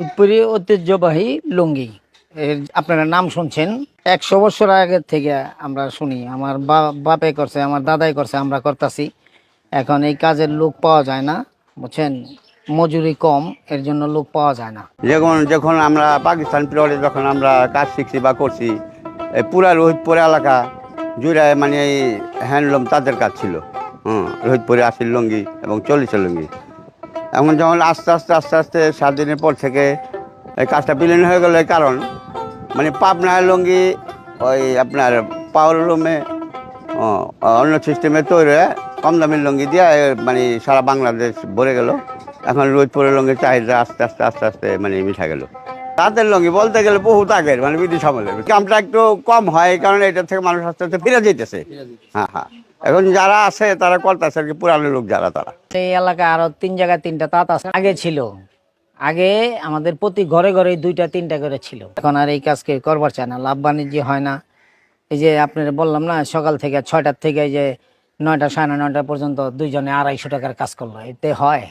রূপপুরি ঐতিহ্যবাহী লুঙ্গি। এর আপনারা নাম শুনছেন, একশো বছর আগের থেকে আমরা শুনি, আমার বাপে করছে, আমার দাদাই করছে, আমরা করতেছি। এখন এই কাজের লোক পাওয়া যায় না, বুঝছেন? মজুরি কম, এর জন্য লোক পাওয়া যায় না। যখন যখন আমরা পাকিস্তান পিরিয়ডে যখন আমরা কাজ শিখছি বা করছি পুরা রোহিতপুর এলাকা জুড়ে মানে হ্যান্ডলুম তাদের কাজ ছিল। হুম, রোহিতপুরে আশির লুঙ্গি এবং চল্লিশের লুঙ্গি। এখন যখন আস্তে আস্তে আস্তে আস্তে সাত দিনের পর থেকে এই কাজটা বিলীন হয়ে গেল এই কারণ মানে পাবনার লুঙ্গি ওই আপনার পাওয়ার লুমে অন্য সিস্টেমে তৈরি হয়ে কম দামের লুঙ্গি দিয়ে মানে সারা বাংলাদেশ ভরে গেল। এখন রোহিতপুরের লুঙ্গির চাহিদা আস্তে আস্তে আস্তে আস্তে মানে মিঠা গেল। তাদের লুঙ্গি বলতে গেলে বহুত আগের মানে ব্রিটিশ আমলের। কামটা একটু কম হয় কারণ কারণে এটা থেকে মানুষ আস্তে আস্তে ফিরে যেতেছে হ্যাঁ হ্যাঁ। এখন যারা আছে, তারা করতেছে আর পুরানো লোক যারা, তারা। এই এলাকা আরও তিন জায়গায় তিনটা তাঁত আছে। আগে ছিল। আগে আমাদের প্রতি ঘরে ঘরে দুইটা, তিনটা করে ছিল। এখন আর এই কাজকে করবার চায় না, লাভ বাণিজ্য হয় না। এই যে আপনারা বললাম না, সকাল থেকে ছয়টার থেকে যে নয়টা, সাড়ে নয়টা পর্যন্ত দুইজনে আড়াইশো টাকার কাজ করল, এতে হয়।